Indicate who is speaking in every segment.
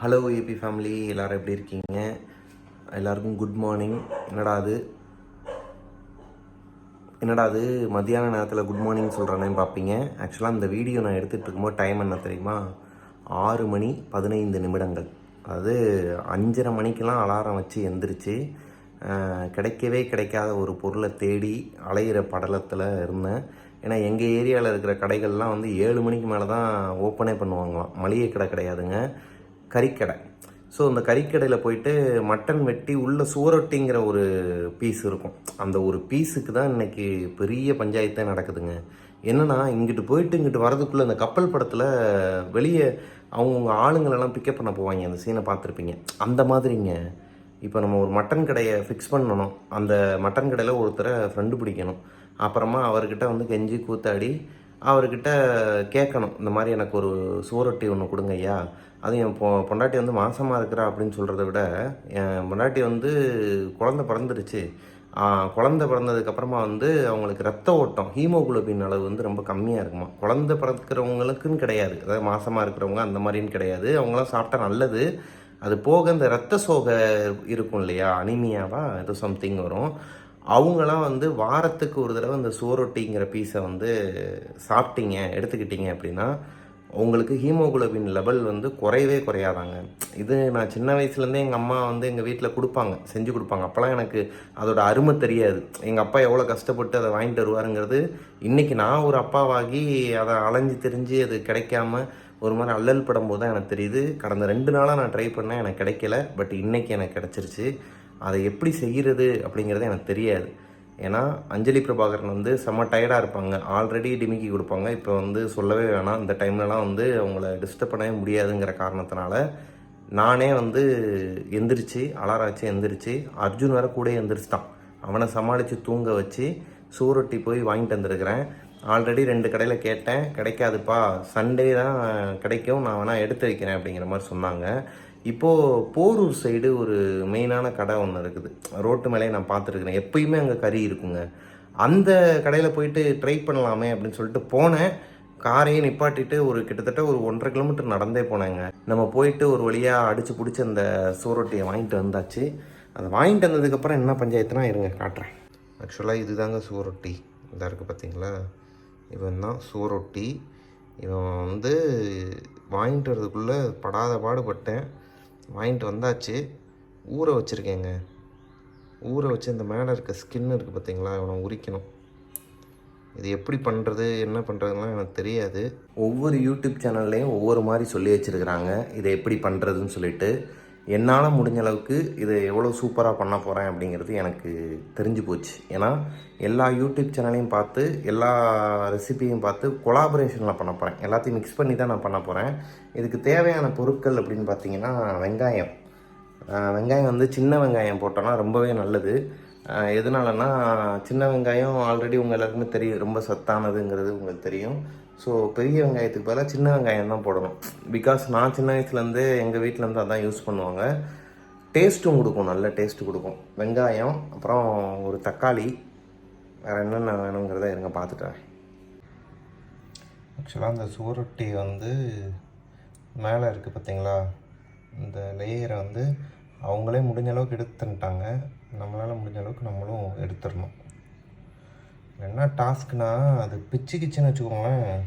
Speaker 1: Hello AB family எல்லோரும் எப்படி இருக்கீங்க? எல்லாருக்கும் குட் மார்னிங் என்னடா அது? என்னடா அது? மத்தியான நேரத்தில் குட் மார்னிங் சொல்கிறேன்னு பார்ப்பீங்க ஆக்சுவலாக இந்த வீடியோ நான் எடுத்துகிட்டு இருக்கும்போது டைம் என்ன தெரியுமா? ஆறு மணி பதினைந்து நிமிடங்கள். அதாவது அஞ்சரை மணிக்கெலாம் அலாரம் வச்சு எந்திரிச்சு கிடைக்கவே கிடைக்காத ஒரு பொருளை தேடி அலையிற படலத்தில் இருந்தேன். ஏன்னா எங்கள் ஏரியாவில் இருக்கிற கடைகள்லாம் வந்து ஏழு மணிக்கு மேலே தான் ஓப்பனே பண்ணுவாங்களாம். மளிகை கடை கிடையாதுங்க. கறிக்கடை. ஸோ அந்த கறிக்கடையில் போயிட்டு மட்டன் வெட்டி உள்ள சூரொட்டிங்கிற ஒரு பீஸ் இருக்கும். அந்த ஒரு பீஸுக்கு தான் இன்னைக்கு பெரிய பஞ்சாயத்தே நடக்குதுங்க. என்னென்னா இங்கிட்டு போயிட்டு இங்கிட்டு வரதுக்குள்ளே அந்த கப்பல் படத்தில் வெளியே அவங்கவுங்க ஆளுங்களெல்லாம் பிக்கப் பண்ண போவாங்க. அந்த சீனை பார்த்துருப்பீங்க. அந்த மாதிரிங்க. இப்போ நம்ம ஒரு மட்டன் கடையை ஃபிக்ஸ் பண்ணணும். அந்த மட்டன் கடையில் ஒருத்தரை ஃப்ரெண்டு பிடிக்கணும். அப்புறமா அவர்கிட்ட வந்து கெஞ்சி கூத்தாடி அவர்கிட்ட கேட்கணும். இந்த மாதிரி எனக்கு ஒரு சோரொட்டி ஒன்று கொடுங்க ஐயா. அது என் பொ பொண்டாட்டி வந்து மாசமாக இருக்கிறா அப்படின்னு சொல்கிறத விட என் பொண்டாட்டி வந்து குழந்த பிறந்துருச்சு. குழந்த பிறந்ததுக்கப்புறமா வந்து அவங்களுக்கு ரத்த ஓட்டம் ஹீமோகுளோபின் அளவு வந்து ரொம்ப கம்மியாக இருக்குமா? குழந்த பிறக்கிறவங்களுக்குன்னு கிடையாது. அதாவது மாசமாக இருக்கிறவங்க அந்த மாதிரின்னு கிடையாது. அவங்களாம் சாப்பிட்டா நல்லது. அது போக இந்த ரத்த சோகை இருக்கும் இல்லையா? அனிமியாவா? ஏதோ சம்திங் வரும். அவங்களாம் வந்து வாரத்துக்கு ஒரு தடவை இந்த சோரொட்டிங்கிற பீஸை வந்து சாப்பிட்டீங்க எடுத்துக்கிட்டீங்க அப்படின்னா உங்களுக்கு ஹீமோகுளோபின் லெவல் வந்து குறையவே குறையாதாங்க. இது நான் சின்ன வயசுலேருந்தே எங்கள் அம்மா வந்து எங்கள் வீட்டில் கொடுப்பாங்க செஞ்சு கொடுப்பாங்க. அப்போல்லாம் எனக்கு அதோட அருமை தெரியாது. எங்கள் அப்பா எவ்வளோ கஷ்டப்பட்டு அதை வாங்கிட்டு வருவாருங்கிறது இன்றைக்கி நான் ஒரு அப்பாவாகி அதை அலைஞ்சு தெரிஞ்சு அது கிடைக்காம ஒரு மாதிரி அல்லல் படும்போது தான் எனக்கு தெரியுது. கடந்த ரெண்டு நாளாக நான் ட்ரை பண்ணேன் எனக்கு கிடைக்கல. பட் இன்னைக்கு எனக்கு கிடச்சிருச்சு. அதை எப்படி செய்கிறது அப்படிங்கிறது எனக்கு தெரியாது. ஏன்னா அஞ்சலி பிரபாகரன் வந்து செம்ம டயர்டாக இருப்பாங்க. ஆல்ரெடி டிமிக்கி கொடுப்பாங்க. இப்போ வந்து சொல்லவே வேணாம். இந்த டைம்லலாம் வந்து அவங்கள டிஸ்டர்ப் பண்ணவே முடியாதுங்கிற காரணத்தினால நானே வந்து எந்திரிச்சு அலாரம் வச்சு எந்திரிச்சு அர்ஜுன் வேற கூட எந்திரிச்சிட்டான். அவனை சமாளித்து தூங்க வச்சு சூரொட்டி போய் வாங்கிட்டு வந்திருக்கிறேன். ஆல்ரெடி ரெண்டு கடையில் கேட்டேன். கிடைக்காதுப்பா. சண்டே தான் கிடைக்கும். நான் வேணால் எடுத்து வைக்கிறேன் அப்படிங்கிற மாதிரி சொன்னாங்க. இப்போது போரூர் சைடு ஒரு மெயினான கடை ஒன்று இருக்குது. ரோட்டு மேலே நான் பார்த்துருக்குறேன். எப்பயுமே அங்கே கறி இருக்குங்க. அந்த கடையில் போயிட்டு ட்ரை பண்ணலாமே அப்படின்னு சொல்லிட்டு போனேன். காரையே நிப்பாட்டிட்டு ஒரு கிட்டத்தட்ட ஒரு ஒன்றரை கிலோமீட்டர் நடந்தே போனேங்க. நம்ம போயிட்டு ஒரு வழியாக அடித்து பிடிச்சி அந்த சோரொட்டியை வாங்கிட்டு வந்தாச்சு. அதை வாங்கிட்டு வந்ததுக்கப்புறம் என்ன பஞ்சாயத்துனா இருங்க காட்டுறேன். ஆக்சுவலாக இதுதாங்க சோரொட்டி. இதாக இருக்குது பார்த்தீங்களா இவன் தான் சோரொட்டி. இவன் வந்து வாங்கிட்டு வரதுக்குள்ளே படாத பாடுபட்டேன் வாங்கிட்டு வந்தாச்சு. ஊற வச்சுருக்கேங்க. ஊற வச்சு இந்த மேலே இருக்க ஸ்கின் இருக்குது பார்த்தீங்களா அவனை உரிக்கணும். இது எப்படி பண்ணுறது என்ன பண்ணுறதுலாம் எனக்கு தெரியாது. ஒவ்வொரு யூடியூப் சேனல்லையும் ஒவ்வொரு மாதிரி சொல்லி வச்சுருக்கிறாங்க. இதை எப்படி பண்ணுறதுன்னு சொல்லிட்டு என்னால் முடிஞ்ச அளவுக்கு இதை எவ்வளோ சூப்பராக பண்ண போகிறேன் அப்படிங்கிறது எனக்கு தெரிஞ்சு போச்சு. ஏன்னா எல்லா யூடியூப் சேனலையும் பார்த்து எல்லா ரெசிபியும் பார்த்து கொலாபரேஷனில் பண்ண போகிறேன் எல்லாத்தையும் மிக்ஸ் பண்ணி தான் நான் பண்ண போகிறேன் இதுக்கு தேவையான பொருட்கள் அப்படின்னு பார்த்தீங்கன்னா வெங்காயம். வெங்காயம் வந்து சின்ன வெங்காயம் போட்டோன்னா ரொம்பவே நல்லது. எதனாலன்னா சின்ன வெங்காயம் ஆல்ரெடி உங்கள் எல்லாருக்குமே தெரியும். ரொம்ப சத்தானதுங்கிறது உங்களுக்கு தெரியும். ஸோ பெரிய வெங்காயத்துக்கு பதிலாக சின்ன வெங்காயம் தான் போடணும். பிகாஸ் நான் சின்ன வயசுலேருந்தே எங்கள் வீட்டிலேருந்து அதான் யூஸ் பண்ணுவாங்க. டேஸ்ட்டும் கொடுக்கும் நல்ல டேஸ்ட் கொடுக்கும். வெங்காயம் அப்புறம் ஒரு தக்காளி வேறு என்னென்ன வேணுங்கிறத இருங்க பார்த்துட்டேன் ஆக்சுவலாக அந்த சுவரொட்டி வந்து மேலே இருக்குது பார்த்தீங்களா இந்த லேயரை வந்து அவங்களே முடிஞ்ச அளவுக்கு எடுத்துட்டாங்க. நம்மளால் முடிஞ்ச அளவுக்கு நம்மளும் எடுத்துடணும். என்ன டாஸ்க்னா அது பிச்சு கிச்சுன்னு வச்சுக்கோங்களேன்.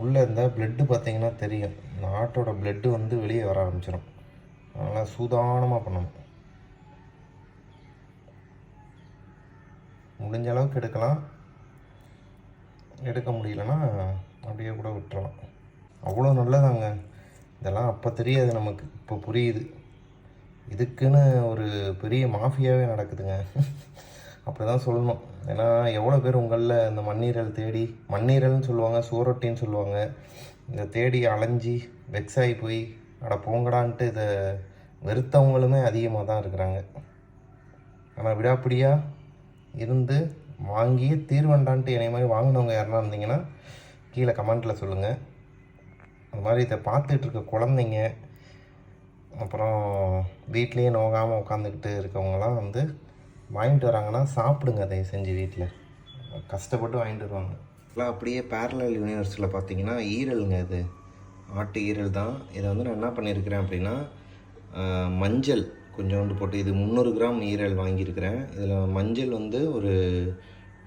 Speaker 1: உள்ளே இருந்தால் பிளட்டு பார்த்தீங்கன்னா தெரியும். இந்த ஆட்டோட பிளட்டு வந்து வெளியே வர ஆரம்பிச்சிடும் அதனால் சூதானமாக பண்ணணும். முடிஞ்ச அளவுக்கு எடுக்கலாம். எடுக்க முடியலன்னா அப்படியே கூட விட்டுறலாம். அவ்வளோ நல்லதாங்க. இதெல்லாம் அப்போ தெரியாது நமக்கு. இப்போ புரியுது. இதுக்குன்னு ஒரு பெரிய மாஃபியாவே நடக்குதுங்க. அப்படி தான் சொல்லணும். ஏன்னா எவ்வளோ பேர் உங்களில் இந்த மண்ணீரல் தேடி மண்ணீரல்னு சொல்லுவாங்க சோரொட்டின்னு சொல்லுவாங்க இதை தேடி அலைஞ்சி வெக்ஸாகி ஆகி போய் அட போங்கடான்ட்டு இதை வெறுத்தவங்களுமே அதிகமாக தான் இருக்கிறாங்க. ஆனால் விடாப்பிடியாக இருந்து வாங்கி தீர்வண்டான்ட்டு என்னை மாதிரி வாங்கினவங்க யாருனா இருந்தீங்கன்னா கீழே கமெண்ட்டில் சொல்லுங்கள் அந்த மாதிரி இதை பார்த்துட்டு இருக்க குழந்தைங்க அப்புறம் வீட்லேயே நோகாமல் உட்காந்துக்கிட்டு இருக்கவங்களாம் வந்து வாங்கிட்டு வராங்கன்னா சாப்பிடுங்க அதை செஞ்சு வீட்டில் கஷ்டப்பட்டு வாங்கிட்டு வருவாங்க. அப்படியே பேரலல் யூனிவர்ஸில் பார்த்தீங்கன்னா ஈரலுங்க இது. ஆட்டு ஈரல் தான். இதை வந்து நான் என்ன பண்ணியிருக்கிறேன் அப்படின்னா மஞ்சள் கொஞ்சோண்டு போட்டு இது முந்நூறு கிராம் ஈரல் வாங்கியிருக்கிறேன். இதில் மஞ்சள் வந்து ஒரு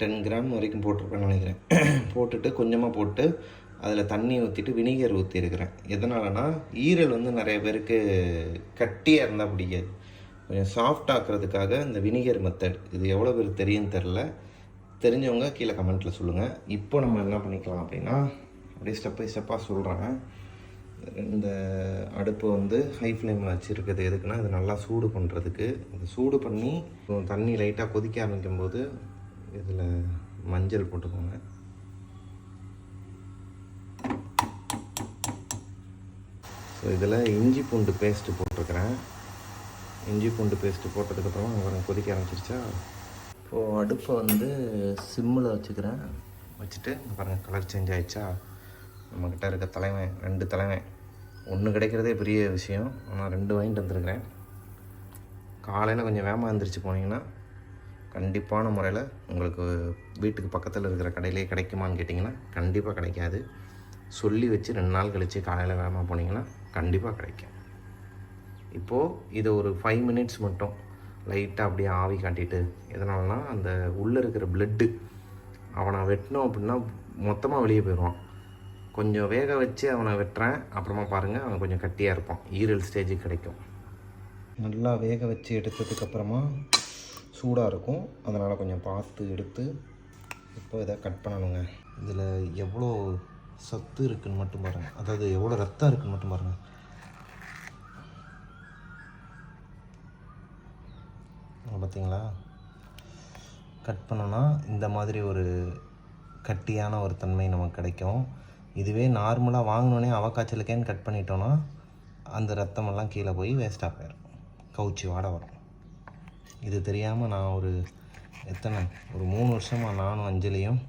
Speaker 1: டென் கிராம் வரைக்கும் போட்டிருப்பேன்னு நினைக்கிறேன். போட்டுட்டு கொஞ்சமாக போட்டு அதில் தண்ணி ஊற்றிட்டு வினிகர் ஊற்றிருக்கிறேன் எதனாலனா ஈரல் வந்து நிறைய பேருக்கு கட்டியாக இருந்தால் பிடிக்காது. கொஞ்சம் சாஃப்ட் ஆக்கிறதுக்காக இந்த வினிகர் மெத்தட் இது எவ்வளோ பேர் தெரியும்னு தெரில தெரிஞ்சவங்க கீழே கமெண்ட்டில் சொல்லுங்கள் இப்போ நம்ம என்ன பண்ணிக்கலாம் அப்படின்னா அப்படியே ஸ்டெப் பை ஸ்டெப்பாக சொல்கிறேன் இந்த அடுப்பு வந்து ஹை ஃப்ளேமில் வச்சுருக்குது. எதுக்குன்னா இது நல்லா சூடு பண்ணுறதுக்கு இது சூடு பண்ணி தண்ணி லைட்டாக கொதிக்க ஆரம்பிக்கும் போது இதில் மஞ்சள் போட்டுக்கோங்க. ஸோ இதில் இஞ்சி பூண்டு பேஸ்ட்டு போட்டிருக்கிறேன். இஞ்சி பூண்டு பேஸ்ட்டு போட்டதுக்கப்புறம் அப்புறம் கொதிக்க ஆரம்பிச்சிருச்சா? இப்போது அடுப்பை வந்து சிம்மில் வச்சுக்கிறேன். வச்சுட்டு பாருங்கள் கலர் சேஞ்ச் ஆயிடுச்சா? நம்மக்கிட்ட இருக்க தலைவன் ரெண்டு தலைவன் ஒன்று கிடைக்கிறதே பெரிய விஷயம். ஆனால் ரெண்டு வாங்கிட்டு வந்திருக்கிறேன். காலையில் கொஞ்சம் வேகமாக எழுந்திரிச்சு போனீங்கன்னா கண்டிப்பான முறையில் உங்களுக்கு வீட்டுக்கு பக்கத்தில் இருக்கிற கடையிலே கிடைக்குமான்னு கேட்டிங்கன்னா கண்டிப்பாக கிடைக்காது. சொல்லி வச்சு ரெண்டு நாள் கழித்து காலையில் வேகமாக போனீங்கன்னா கண்டிப்பாக கிடைக்கும். இப்போது இதை ஒரு ஃபைவ் மினிட்ஸ் மட்டும் லைட்டாக அப்படியே ஆவி காட்டிட்டு எதனாலனா அந்த உள்ளே இருக்கிற பிளட்டு அவனை வெட்டினோம் அப்படின்னா மொத்தமாக வெளியே போயிடுவான். கொஞ்சம் வேக வச்சு அவனை வெட்டுறேன். அப்புறமா பாருங்கள் அவன் கொஞ்சம் கட்டியாக இருப்பான். ஈரல் ஸ்டேஜுக்கு கிடைக்கும். நல்லா வேக வச்சு எடுத்ததுக்கப்புறமா சூடாக இருக்கும். அதனால் கொஞ்சம் பார்த்து எடுத்து இப்போ இதை கட் பண்ணணுங்க. இதில் எவ்வளோ சத்து இருக்குன்னு மட்டும் பாருங்கள் அதாவது எவ்வளோ ரத்தம் இருக்குதுன்னு மட்டும் பாருங்கள் பார்த்தீங்களா? கட் பண்ணோன்னா இந்த மாதிரி ஒரு கட்டியான ஒரு தன்மை நமக்கு கிடைக்கும். இதுவே நார்மலாக வாங்கினோன்னே அவக்காய்ச்சலுக்கேன்னு கட் பண்ணிட்டோன்னா அந்த ரத்தமெல்லாம் கீழே போய் வேஸ்ட்டாக போயிடும் கவுச்சி வாட வரும். இது தெரியாமல் நான் ஒரு எத்தனை ஒரு மூணு வருஷமாக நானும் அஞ்சலியும்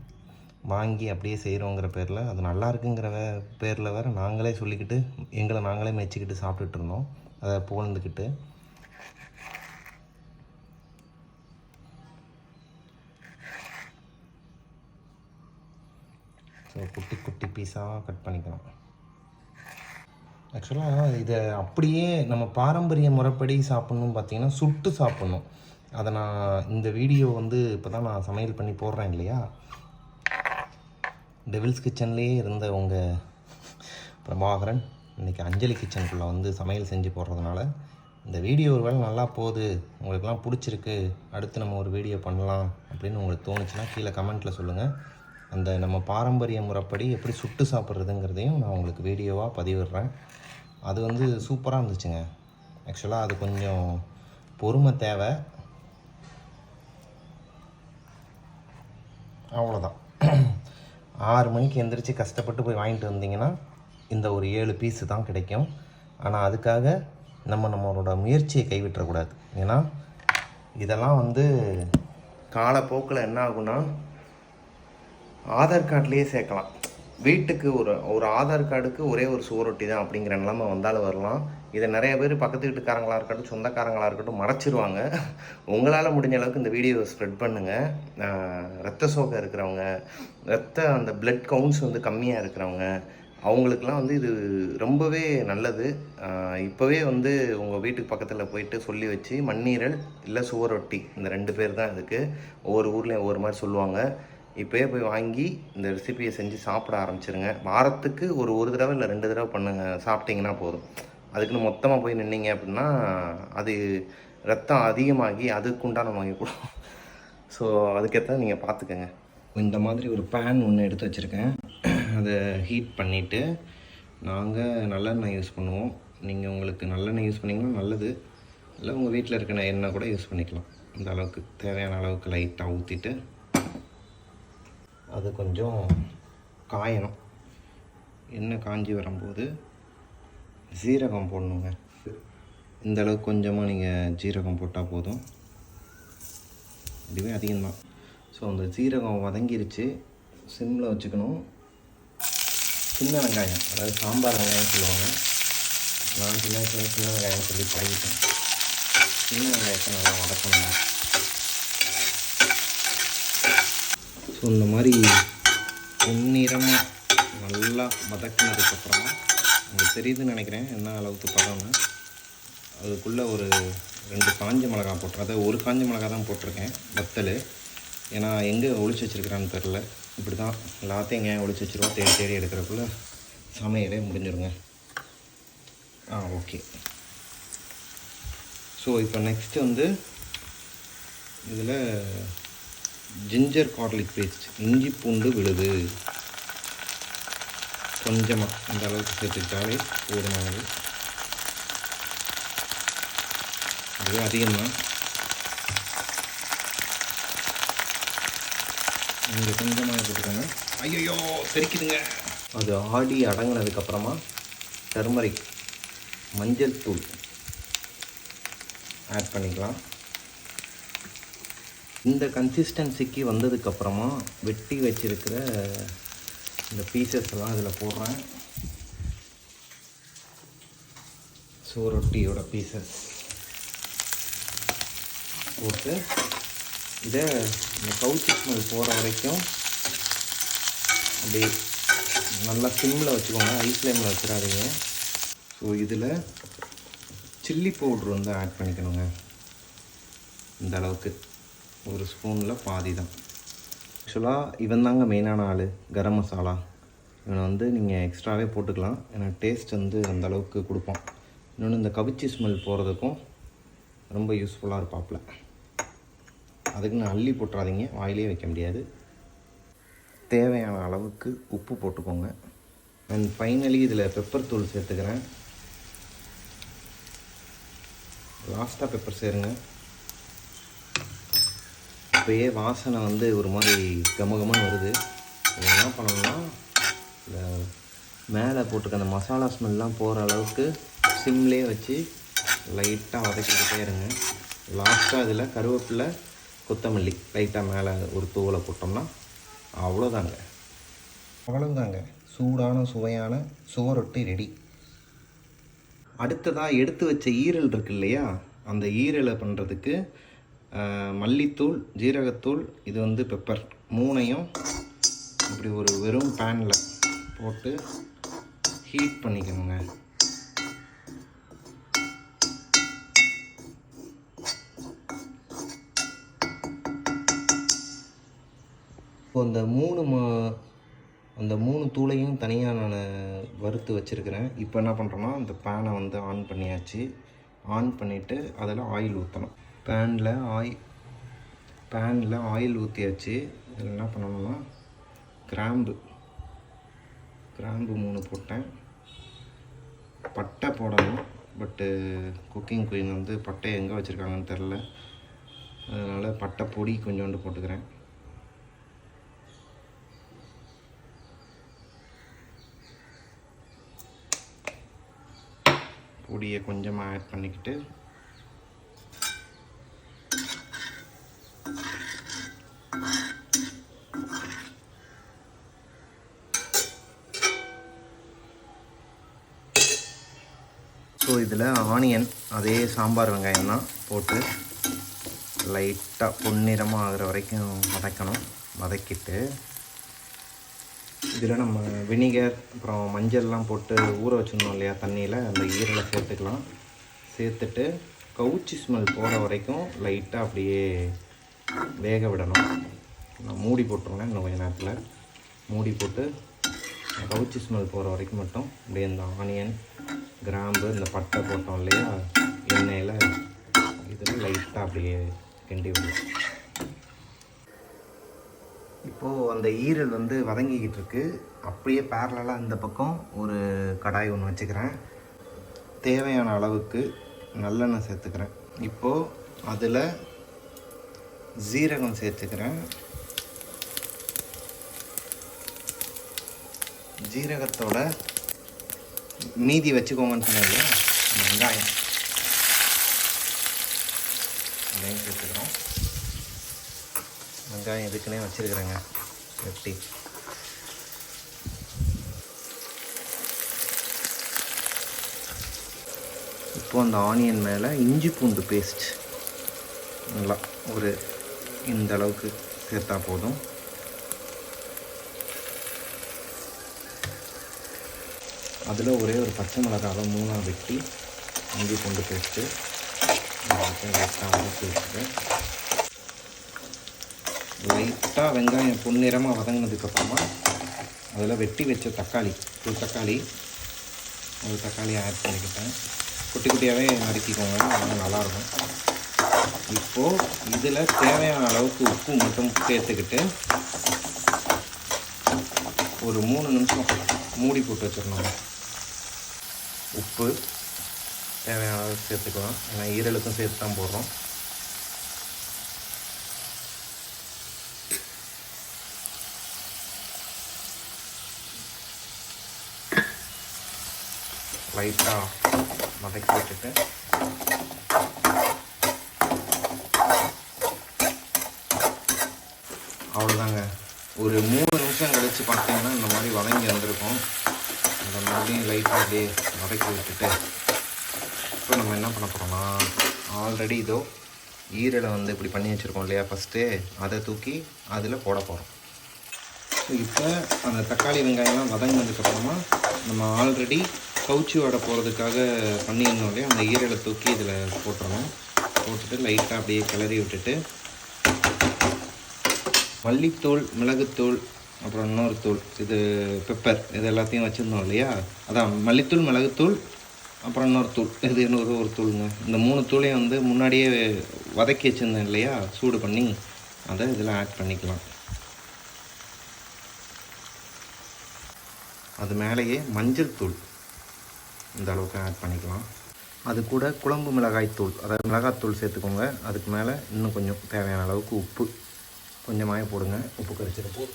Speaker 1: வாங்கி அப்படியே செய்கிறோங்கிற பேரில் அது நல்லா இருக்குங்கிற வே பேரில் வேறு நாங்களே சொல்லிக்கிட்டு எங்களை நாங்களே மெச்சிக்கிட்டு சாப்பிட்டுட்டு இருந்தோம். அதை புகழ்ந்துக்கிட்டு. குட்டி குட்டி பீஸாக கட் பண்ணிக்கலாம் ஆக்சுவலாக இதை அப்படியே நம்ம பாரம்பரிய முறைப்படி சாப்பிட்ணும் பார்த்தீங்கன்னா சுட்டு சாப்பிட்ணும். அதை நான் இந்த வீடியோ வந்து இப்போ தான் நான் சமையல் பண்ணி போடுறேன் இல்லையா? டெவில்ஸ் கிச்சன்லேயே இருந்த உங்கள் பிரபாகரன் இன்றைக்கி அஞ்சலி கிச்சனுக்குள்ளே வந்து சமையல் செஞ்சு போடுறதுனால இந்த வீடியோ ஒரு வேலை நல்லா போகுது. உங்களுக்கெல்லாம் பிடிச்சிருக்கு. அடுத்து நம்ம ஒரு வீடியோ பண்ணலாம் அப்படின்னு உங்களுக்கு தோணுச்சுன்னா கீழே கமெண்ட்டில் சொல்லுங்கள் அந்த நம்ம பாரம்பரிய முறைப்படி எப்படி சுட்டு சாப்பிட்றதுங்கிறதையும் நான் உங்களுக்கு வீடியோவாக பதிவிடுறேன். அது வந்து சூப்பராக இருந்துச்சுங்க. ஆக்சுவலாக அது கொஞ்சம் பொறுமை தேவை. அவ்வளோதான் ஆறு மணிக்கு எந்திரிச்சு கஷ்டப்பட்டு போய் வாங்கிட்டு வந்தீங்கன்னா இந்த ஒரு ஏழு பீஸு தான் கிடைக்கும். ஆனால் அதுக்காக நம்ம நம்மளோட முயற்சியை கைவிட்டக்கூடாது ஏன்னா இதெல்லாம் வந்து காலப்போக்கில் என்ன ஆகுன்னா ஆதார் கார்டுலேயே சேர்க்கலாம். வீட்டுக்கு ஒரு ஒரு ஆதார் கார்டுக்கு ஒரே ஒரு சுவரொட்டி தான் அப்படிங்கிற நிலைமை வந்தாலும் வரலாம். இதை நிறைய பேர் பக்கத்து வீட்டுக்காரங்களாக இருக்கட்டும் சொந்தக்காரங்களாக இருக்கட்டும் மறைச்சிருவாங்க. உங்களால் முடிஞ்ச அளவுக்கு இந்த வீடியோவை ஸ்ப்ரெட் பண்ணுங்கள் ரத்த சோகை இருக்கிறவங்க ரத்த அந்த பிளட் கவுண்ட்ஸ் வந்து கம்மியாக இருக்கிறவங்க அவங்களுக்கெல்லாம் வந்து இது ரொம்பவே நல்லது. இப்போவே வந்து உங்கள் வீட்டுக்கு பக்கத்தில் போயிட்டு சொல்லி வச்சு மண்ணீரல் இல்லை சுவரொட்டி இந்த ரெண்டு பேர் தான் இதுக்கு. ஒவ்வொரு ஊர்லேயும் ஒவ்வொரு மாதிரி சொல்லுவாங்க. இப்போயே போய் வாங்கி இந்த ரெசிபியை செஞ்சு சாப்பிட ஆரம்பிச்சிருங்க. வாரத்துக்கு ஒரு ஒரு தடவை இல்லை ரெண்டு தடவை பண்ணுங்க. சாப்பிட்டீங்கன்னா போதும். அதுக்குன்னு மொத்தமாக போய் நின்னீங்க அப்படின்னா அது ரத்தம் அதிகமாகி அதுக்குண்டான நோய் கூடும் ஸோ அதுக்கேற்ற நீங்கள் பார்த்துக்கங்க இந்த மாதிரி ஒரு பேன் ஒன்று எடுத்து வச்சுருக்கேன். அதை ஹீட் பண்ணிவிட்டு நாங்கள் நல்லெண்ணெய் யூஸ் பண்ணுவோம். நீங்கள் உங்களுக்கு நல்லெண்ணெய் யூஸ் பண்ணிங்கன்னா நல்லது. இல்லை உங்கள் வீட்டில் இருக்கிற எண்ணெய் கூட யூஸ் பண்ணிக்கலாம். இந்த அளவுக்கு தேவையான அளவுக்கு லைட்டாக ஊற்றிட்டு அது கொஞ்சம் காயணும். எண்ணெய் காஞ்சி வரும்போது ஜீரகம் போடணுங்க. இந்த அளவுக்கு கொஞ்சமாக நீங்கள் ஜீரகம் போட்டால் போதும். இதுவே அதிகம்தான். ஸோ அந்த ஜீரகம் வதங்கிருச்சு. சிம்மில் வச்சுக்கணும். சின்ன வெங்காயம் அதாவது சாம்பார் வெங்காயம் சொல்லுவாங்க. நான் சின்ன வயசுல சின்ன வெங்காயம் சொல்லி பழகிட்டேன். சின்ன வெங்காயத்தை நல்லா வதக்கணும் ஸோ இந்த மாதிரி பொன்னிறமாக நல்லா வதக்கினதுக்கப்புறமா உங்களுக்கு தெரியுதுன்னு நினைக்கிறேன் என்ன அளவுக்கு பதம்னு. அதுக்குள்ளே ஒரு ரெண்டு காஞ்ச மிளகா போட்டிருக்கேன் அதாவது ஒரு காஞ்ச மிளகா தான் போட்டிருக்கேன் வத்தல். ஏன்னா எங்கே ஒழிச்சு வச்சுருக்கிறான்னு தெரில இப்படி தான் எல்லாத்தையும் எங்கே ஒழிச்சு வச்சுருவோம் தேடி தேடி எடுக்கிறக்குள்ள சமையலே முடிஞ்சிருங்க. ஆ ஓகே. ஸோ இப்போ நெக்ஸ்ட்டு வந்து இதில் ஜிஞ்சர் கார்லிக் பேஸ்ட் இஞ்சி பூண்டு விழுது. கொஞ்சமாக அந்த அளவுக்கு சேர்த்துக்கிட்டாலே போதுமானது. அதுவே அதிகமாக இங்கே கொஞ்சமாக போட்டுக்கோங்க. ஐயோ தெரிக்குதுங்க அது ஆடி அடங்கினதுக்கப்புறமா டர்மரிக் மஞ்சள் தூள் ஆட் பண்ணிக்கலாம். இந்த கன்சிஸ்டன்சிக்கு வந்ததுக்கப்புறமா வெட்டி வச்சுருக்கிற இந்த பீசஸ் எல்லாம் இதில் போடுறேன். சோரொட்டியோட பீசஸ் போட்டு இதை இந்த கவுச்சி ஸ்மெல் போகிற வரைக்கும் அப்படியே நல்லா சிம்மில் வச்சுக்கோங்க. ஹை ஃப்ளேமில் வச்சிடாதீங்க. ஸோ இதில் சில்லி பவுட்ரு வந்து ஆட் பண்ணிக்கணுங்க. இந்த அளவுக்கு. ஒரு ஸ்பூனில் பாதி தான் ஆக்சுவலாக இவன் தாங்க மெயினான ஆள் கரம் மசாலா. இவனை வந்து நீங்கள் எக்ஸ்ட்ராவே போட்டுக்கலாம். ஏன்னா டேஸ்ட் வந்து அந்த அளவுக்கு கொடுப்போம் இன்னொன்று இந்த கவிச்சி ஸ்மெல் போகிறதுக்கும் ரொம்ப யூஸ்ஃபுல்லாக இருப்பாப்புல. அதுக்குன்னு அள்ளி போட்டுறாதீங்க. வாயிலே வைக்க முடியாது. தேவையான அளவுக்கு உப்பு போட்டுக்கோங்க. அண்ட் ஃபைனலி இதில் பெப்பர் தூள் சேர்த்துக்கிறேன். லாஸ்ட்டாக பெப்பர் சேருங்க. அப்போயே வாசனை வந்து ஒரு மாதிரி கமகமாக வருது. என்ன பண்ணணும்னா இந்த மேலே போட்டுருக்க அந்த மசாலா ஸ்மெல்லாம் போகிற அளவுக்கு சிம்லேயே வச்சு லைட்டாக வதக்கிக்கிட்டே இருங்க. லாஸ்ட்டாக இதில் கருவேப்பிலை கொத்தமல்லி லைட்டாக மேலே ஒரு தூவலை போட்டோம்னா அவ்வளோதாங்க. அவ்வளோதாங்க. சூடான சுவையான சுவரொட்டி ரெடி. அடுத்ததாக எடுத்து வச்ச ஈரல் இருக்கு இல்லையா? அந்த ஈரலை பண்ணுறதுக்கு மல்லித்தூள் ஜீரகத்தூள் இது வந்து பெப்பர் மூணையும் இப்படி ஒரு வெறும் பேனில் போட்டு ஹீட் பண்ணிக்கணுங்க. இப்போ அந்த மூணு மா அந்த மூணு தூளையும் தனியாக நான் வறுத்து வச்சுருக்கிறேன். இப்போ என்ன பண்ணுறோன்னா அந்த பேனை வந்து ஆன் பண்ணியாச்சு. ஆன் பண்ணிவிட்டு அதில் ஆயில் ஊற்றணும் பேனில் ஆய் பேனில் ஆயில் ஊற்றியாச்சு இதில் என்ன பண்ணணும்னா கிராம்பு. கிராம்பு மூணு போட்டேன். பட்டை போடணும். பட்டு குக்கிங் குயின் வந்து பட்டை எங்கே வச்சுருக்காங்கன்னு தெரில. அதனால் பட்டை பொடி கொஞ்சோண்டு போட்டுக்கிறேன். பொடியை கொஞ்சமாக ஆட் பண்ணிக்கிட்டு இதில் ஆனியன் அதே சாம்பார் வெங்காயம் தான் போட்டு லைட்டாக பொன்னிறமாக ஆகிற வரைக்கும் வதக்கணும் வதக்கிட்டு. இதில் நம்ம வினிகர் அப்புறம் மஞ்சள்லாம் போட்டு ஊற வச்சுருந்தோம் இல்லையா தண்ணியில் அந்த ஈரலை சேர்த்துக்கலாம். சேர்த்துட்டு கவுச்சி ஸ்மெல் போகிற வரைக்கும் லைட்டாக அப்படியே வேக விடணும். நான் மூடி போட்டுருங்க இன்னும் கொஞ்சம் நேரத்தில். மூடி போட்டு கவுச்சி ஸ்மெல் போகிற வரைக்கும் மட்டும் அப்படியே இந்த ஆனியன் கிராம்பு இந்த பட்டை போட்டோம் இல்லையா? எண்ணெயில் இதில் லைட்டாக அப்படியே கிண்டி விடணும் இப்போது அந்த ஈரல் வந்து வதங்கிக்கிட்டு இருக்கு. அப்படியே பேரலாக இந்த பக்கம் ஒரு கடாய் ஒன்று வச்சுக்கிறேன். தேவையான அளவுக்கு நல்லெண்ணெய் சேர்த்துக்கிறேன். இப்போது அதில் ஜீரகம் சேர்த்துக்கிறேன். ஜீரகத்தோட மீதி வச்சுக்கோங்கன்னு சொன்னேன் வெங்காயம். வெங்காயம் சேர்த்துக்கிறோம். வெங்காயம் எதுக்குன்னே வச்சுருக்குறேங்க வெட்டி. இப்போ அந்த ஆனியன் மேலே இஞ்சி பூண்டு பேஸ்ட் நல்லா ஒரு இந்த அளவுக்கு சேர்த்தா போதும். அதில் ஒரே ஒரு பச்சை மிளகாவை மூணாக வெட்டி இஞ்சி கொண்டு போயிட்டு லைட்டாக வதக்கி லைட்டாக வெங்காயம் பொன்னிறமாக வதங்கினதுக்கப்புறமா அதில் வெட்டி வச்ச தக்காளி ஒரு தக்காளி ஒரு தக்காளியை ஆட் பண்ணிக்கிட்டேன். குட்டி குட்டியாகவே நறுக்கிக்கோங்க அதனால் நல்லாயிருக்கும். இப்போது இதில் தேவையான அளவுக்கு உப்பு மட்டும் சேர்த்துக்கிட்டு ஒரு மூணு நிமிஷம் மூடி போட்டு வச்சிடணும். உப்பு தேவையான அளவு சேர்த்துக்கலாம். ஏன்னா ஈரலுக்கும் சேர்த்து தான் போடுறோம். லைட்டாக வதக்கி விட்டுட்டு அவ்வளோதாங்க ஒரு மூணு நிமிஷம் கழித்து பார்த்தீங்கன்னா இந்த மாதிரி வதங்கி வந்திருக்கும். அப்படியே லைட்டாக அப்படியே வதக்கி விட்டுட்டு இப்போ நம்ம என்ன பண்ண போகிறோம்னா ஆல்ரெடி இதோ ஈரலை வந்து இப்படி பண்ணி வச்சுருக்கோம் இல்லையா? ஃபஸ்ட்டு அதை தூக்கி அதில் போட போகிறோம் ஸோ இப்போ அந்த தக்காளி வெங்காயம்லாம் வதங்கினதுக்கப்புறமா நம்ம ஆல்ரெடி கவுச்சி வடை போகிறதுக்காக பண்ணியிருந்தோம் இல்லையா? அந்த ஈரலை தூக்கி இதில் போட்டுறணும். போட்டுட்டு லைட்டாக அப்படியே கிளறி விட்டுட்டு மல்லித்தூள் மிளகுத்தூள் அப்புறம் இன்னொரு தூள் இது பெப்பர் இது எல்லாத்தையும் வச்சுருந்தோம் இல்லையா? அதான் மல்லித்தூள் மிளகுத்தூள் அப்புறம் இன்னொரு தூள். இது இன்னொரு ஒரு தூளுங்க. இந்த மூணு தூளையும் வந்து முன்னாடியே வதக்கி வச்சுருந்தேன் இல்லையா? சூடு பண்ணி அதை இதில் ஆட் பண்ணிக்கலாம். அது மேலேயே மஞ்சள் தூள் இந்த அளவுக்கு ஆட் பண்ணிக்கலாம். அது கூட குழம்பு மிளகாய் தூள். அதாவது மிளகாத்தூள் சேர்த்துக்கோங்க. அதுக்கு மேலே இன்னும் கொஞ்சம் தேவையான அளவுக்கு உப்பு. கொஞ்சமாக போடுங்க. உப்பு கரைச்சிருப்போம்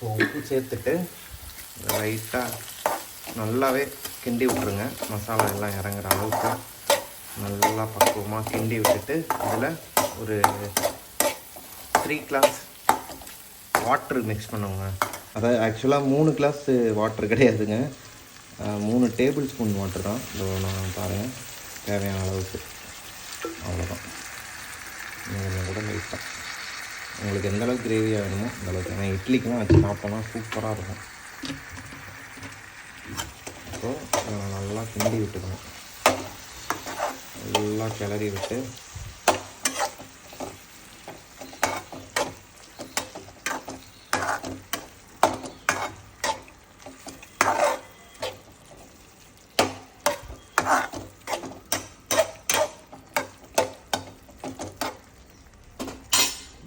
Speaker 1: ஸோ உப்பு சேர்த்துட்டு லைட்டாக நல்லாவே கிண்டி விட்ருங்க மசாலா எல்லாம் இறங்குற அளவுக்கு நல்லா பக்குவமாக கிண்டி விட்டுட்டு அதில் ஒரு த்ரீ கிளாஸ் வாட்ரு மிக்ஸ் பண்ணுவோங்க. அதாவது ஆக்சுவலாக மூணு கிளாஸ் வாட்ரு கிடையாதுங்க. மூணு டேபிள் ஸ்பூன் வாட்டர் தான். இதோ நான் பாருங்கள் தேவையான அளவுக்கு. அவ்வளோதான் நீங்கள் கூட லைட்டாக உங்களுக்கு எந்த அளவுக்கு கிரேவியாக வேணுமோ அந்த அளவுக்கு ஏன்னா இட்லிக்கெலாம் வச்சு சாப்பிட்டோம்னா சூப்பராக இருக்கும். ஸோ நல்லா கிண்டி விட்டுக்கணும். நல்லா கிளறி விட்டு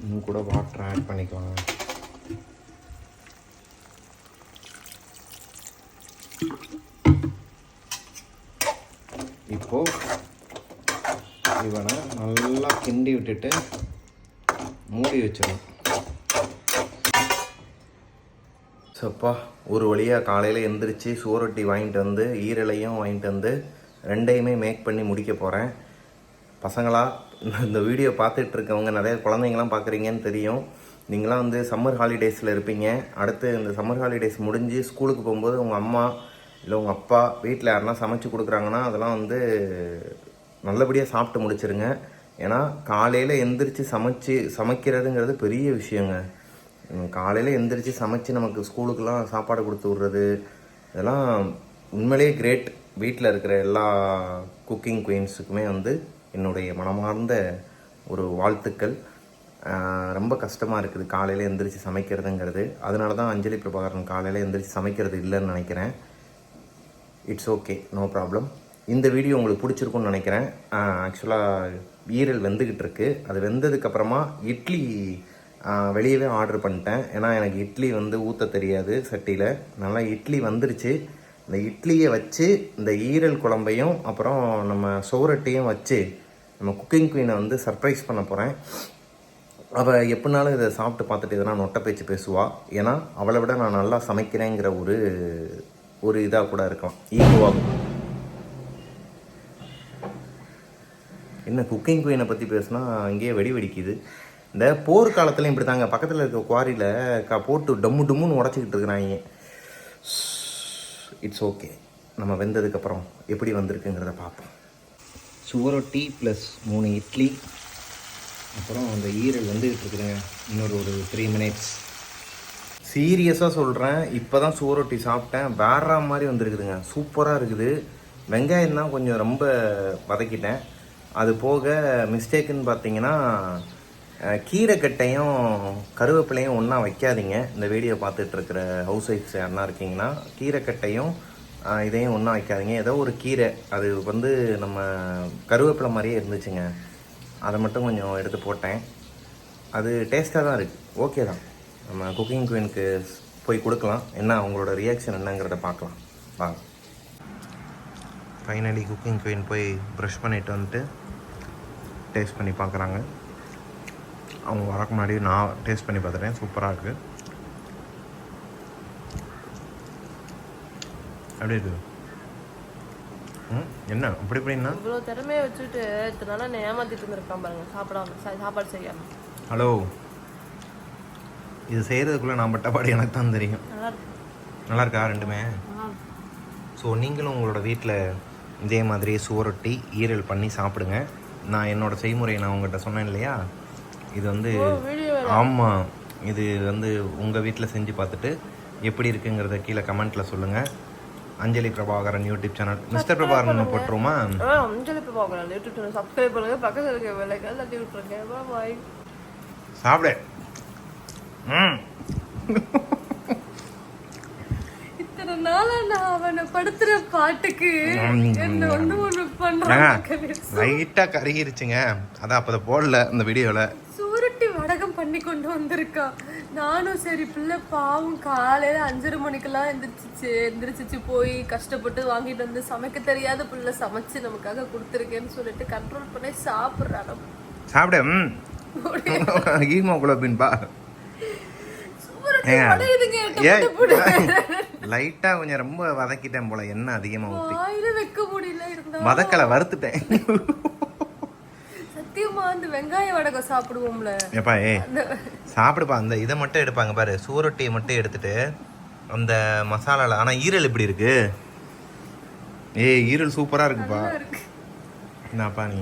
Speaker 1: இன்னும் கூட வாட்டர் ஆட் இப்போ இவனை நல்லா கிண்டி விட்டுட்டு மூடி வச்சிடணும் சப்பா ஒரு வழியாக காலையில் எந்திரிச்சு சோரொட்டி வாங்கிட்டு வந்து ஈரலையும் வாங்கிட்டு வந்து ரெண்டையுமே மேக் பண்ணி முடிக்க போகிறேன் பசங்களா இந்த வீடியோ பார்த்துட்டு இருக்கவங்க நிறைய குழந்தைங்களாம் பார்க்குறீங்கன்னு தெரியும். நீங்களாம் வந்து சம்மர் ஹாலிடேஸில் இருப்பீங்க. அடுத்து இந்த சம்மர் ஹாலிடேஸ் முடிஞ்சு ஸ்கூலுக்கு போகும்போது உங்கள் அம்மா இல்லை உங்கள் அப்பா வீட்டில் யாருனா சமைச்சு கொடுக்குறாங்கன்னா அதெல்லாம் வந்து நல்லபடியாக சாப்பிட்டு முடிச்சிருங்க. ஏன்னா காலையில் எந்திரிச்சு சமைச்சு சமைக்கிறதுங்கிறது பெரிய விஷயங்க. காலையில் எந்திரிச்சு சமைச்சு நமக்கு ஸ்கூலுக்கெல்லாம் சாப்பாடு கொடுத்து விட்றது இதெல்லாம் உண்மையிலேயே கிரேட் வீட்டில் இருக்கிற எல்லா குக்கிங் குயின்ஸுக்குமே வந்து என்னுடைய மனமார்ந்த ஒரு வாழ்த்துக்கள். ரொம்ப கஷ்டமாக இருக்குது. காலையில் எந்திரிச்சு சமைக்கிறதுங்கிறது. அதனால தான் அஞ்சலி பிரபாகரன் காலையில் எந்திரிச்சு சமைக்கிறது இல்லைன்னு நினைக்கிறேன். இட்ஸ் ஓகே நோ ப்ராப்ளம் இந்த வீடியோ உங்களுக்கு பிடிச்சிருக்கும்னு நினைக்கிறேன். ஆக்சுவலாக ஈரல் வெந்துக்கிட்டு இருக்கு. அது வெந்ததுக்கப்புறமா இட்லி வெளியவே ஆர்டர் பண்ணிட்டேன். ஏன்னா எனக்கு இட்லி வந்து ஊற்ற தெரியாது சட்டியில். நல்லா இட்லி வந்துருச்சு. இந்த இட்லியை வச்சு இந்த ஈரல் குழம்பையும் அப்புறம் நம்ம சோரட்டையும் வச்சு நம்ம குக்கிங் குயினை வந்து சர்ப்ரைஸ் பண்ண போகிறேன் அவள் எப்படினாலும் இதை சாப்பிட்டு பார்த்துட்டு எதனா நொட்டை பேச்சு பேசுவாள் ஏன்னா அவளை விட நான் நல்லா சமைக்கிறேங்கிற ஒரு ஒரு இதாக கூட இருக்கலாம். ஈகோவாகும் என்ன குக்கிங் குயினை பற்றி பேசுனா அங்கேயே வெடி வெடிக்குது. இந்த போர் காலத்துலையும் இப்படி தாங்க பக்கத்தில் இருக்க குவாரியில் க போட்டு டம்மு டம்முன்னு உடச்சிக்கிட்டு இருக்கிறாங்க. இட்ஸ் ஓகே நம்ம வெந்ததுக்கப்புறம் எப்படி வந்திருக்குங்கிறத பார்ப்போம். சுவரொட்டி ப்ளஸ் மூணு இட்லி. அப்புறம் அந்த ஈரல் வந்துகிட்டு இருக்குதுங்க. இன்னொரு ஒரு த்ரீ மினிட்ஸ் சீரியஸாக சொல்கிறேன் இப்போ தான் சூரொட்டி சாப்பிட்டேன். வேற மாதிரி வந்திருக்குதுங்க. சூப்பராக இருக்குது. வெங்காயம் தான் கொஞ்சம் ரொம்ப வதக்கிட்டேன். அது போக மிஸ்டேக்குன்னு பார்த்தீங்கன்னா கீரைக்கட்டையும் கருவேப்பிலையும் ஒன்றா வைக்காதீங்க. இந்த வீடியோ பார்த்துட்ருக்கிற ஹவுஸ் ஒய்ஃப்ஸ் யாருனா இருக்கீங்கன்னா கீரைக்கட்டையும் இதையும் ஒன்றா வைக்காதீங்க. ஏதோ ஒரு கீரை. அது வந்து நம்ம கருவேப்பிலை மாதிரியே இருந்துச்சுங்க. அதை மட்டும் கொஞ்சம் எடுத்து போட்டேன். அது டேஸ்ட்டாக தான் இருக்குது ஓகே தான். நம்ம குக்கிங் குயினுக்கு போய் கொடுக்கலாம். என்ன அவங்களோட ரியாக்ஷன் என்னங்கிறத பார்க்கலாம். வாங்க ஃபைனலி குக்கிங் குயின் போய் ப்ரஷ் பண்ணிட்டு வந்துட்டு டேஸ்ட் பண்ணி பார்க்குறாங்க. அவங்க வரக்கு முன்னாடி நான் டேஸ்ட் பண்ணி பார்த்துட்டேன். சூப்பராக இருக்குது எப்படி இருக்குது என்ன? அப்படி இப்படின்னா
Speaker 2: இவ்வளோ திறமையை வச்சுட்டு இத்தனை நாளா என்னை ஏமாத்திட்டு இருந்திருக்கான் பாருங்க. சாப்பிடாம சாப்பாடு செய்யாம.
Speaker 1: ஹலோ. இது செய்கிறதுக்குள்ளே நான் பட்ட பாடு எனக்கு தான் தெரியும்.
Speaker 2: நல்லா இருக்கு.
Speaker 1: ரெண்டுமே. ஸோ நீங்களும் உங்களோட வீட்டில் இதே மாதிரி சுவரொட்டி ஈரல் பண்ணி சாப்பிடுங்க. நான் என்னோட செய்முறையை நான் உங்கள்கிட்ட சொன்னேன் இல்லையா? இது வந்து ஆமாம் இது வந்து உங்கள் வீட்டில் செஞ்சு பார்த்துட்டு எப்படி இருக்குங்கிறத கீழே கமெண்ட்டில் சொல்லுங்கள் Anjali Prabhakaran YouTube channel. Mister Prabhakaran போட்டுருமா
Speaker 2: Anjali பார்க்கலாம் யூடியூப் சேனல். சப்ஸ்கிரைப் பண்ணுங்க. பக்கத்தில் இருக்க வேலைகள் தட்டி விட்டுருங்க. பாய்
Speaker 1: சாப்பிடு. ம்.
Speaker 2: இத்தனை நாளா நான் அவனை படுத்துற பாட்டுக்கு என்ன ஒண்ணு ஒண்ணு
Speaker 1: ஏங்க
Speaker 2: பண்றாங்க
Speaker 1: லைட்டாக கருகிருச்சுங்க. அதான் அப்போ போடல இந்த வீடியோவில்
Speaker 2: சூரட்டி வடகம் பண்ணி கொண்டு வந்திருக்கா. நானும் சரி பிள்ளை பாவம் காலையில அஞ்சரை மணிக்கெல்லாம் எந்திரிச்சிச்சு. எந்திரிச்சிச்சு போய் கஷ்டப்பட்டு வாங்கிட்டு வந்து சமைக்க தெரியாத பிள்ளை சமைச்சு நமக்காக கொடுத்துருக்கேன்னு சொல்லிட்டு கண்ட்ரோல் பண்ணி சாப்பிட்றாங்க
Speaker 1: சாப்பிடு ம். ஹீமோகுளோபின் பா
Speaker 2: சூரட்டி
Speaker 1: ஏங்க.
Speaker 2: வடையுதுங்க
Speaker 1: ஏன் லைட்டா கொஞ்சம் ரொம்ப வதக்கிட்டேன் போல எண்ணெய் அதிகமா ஊத்தி.
Speaker 2: வைக்க முடியல
Speaker 1: வதக்கலை வறுத்துட்டேன்.
Speaker 2: சத்தியமா அந்த வெங்காய வடகம் சாப்பிடுவோம்ல.
Speaker 1: ஏப்பா ஏ சாப்பிடுப்பா அந்த இதை மட்டும் எடுப்பாங்க பாரு. சூரொட்டியை மட்டும் எடுத்துட்டு அந்த மசாலால ஆனா ஈரல் எப்படி இருக்கு? ஏய் ஈரல் சூப்பரா இருக்குப்பா. என்னப்பா நீ?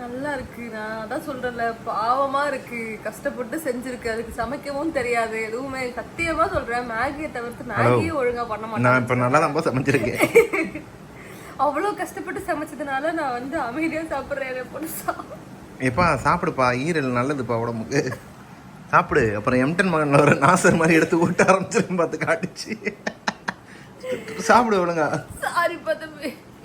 Speaker 2: நல்லா இருக்கு. நான் அதான் சொல்றேன்ல பாவமா இருக்கு. கஷ்டப்பட்டு செஞ்சிருக்கு. அதுக்கு சமைக்கவும் தெரியாது. எதுவுமே சத்தியமா சொல்றேன். மேகியை தவிர்த்து மேகியும் ஒழுங்கா பண்ண மாட்டேன்.
Speaker 1: நான் இப்ப நல்லா தான் சமைச்சிருக்கேன்.
Speaker 2: அவ்வளவு கஷ்டப்பட்டு சமைச்சதுனால நான் வந்து அமைதியா சாப்பிடுறேன். பொண்ணு சாப்பிடு.
Speaker 1: ஏப்பா சாப்பிடுப்பா ஈரல் நல்லதுப்பா உடம்புக்கு. சாப்பிடு அப்புறம் எம்டன் மகன்ல ஒரு நாசர் மாதிரி எடுத்து ஓட்ட ஆரம்பிச்சிருக்கும் பார்த்து காட்டுச்சு. சாப்பிடு ஒழுங்கா.
Speaker 2: சாரி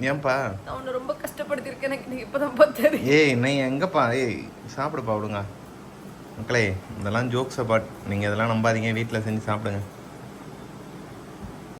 Speaker 1: ஏன்பா?
Speaker 2: உன்னை ரொம்ப கஷ்டப்படுத்திருக்கேன் எனக்கு நீ இப்பதான் பார்த்தாரு
Speaker 1: ஏய் நீ எங்கப்பா? ஏய் சாப்பிடுப்பா விடுங்க மக்களே இதெல்லாம் ஜோக்ஸ் அபாட் நீங்கள் இதெல்லாம் நம்பாதீங்க வீட்டில் செஞ்சு சாப்பிடுங்க.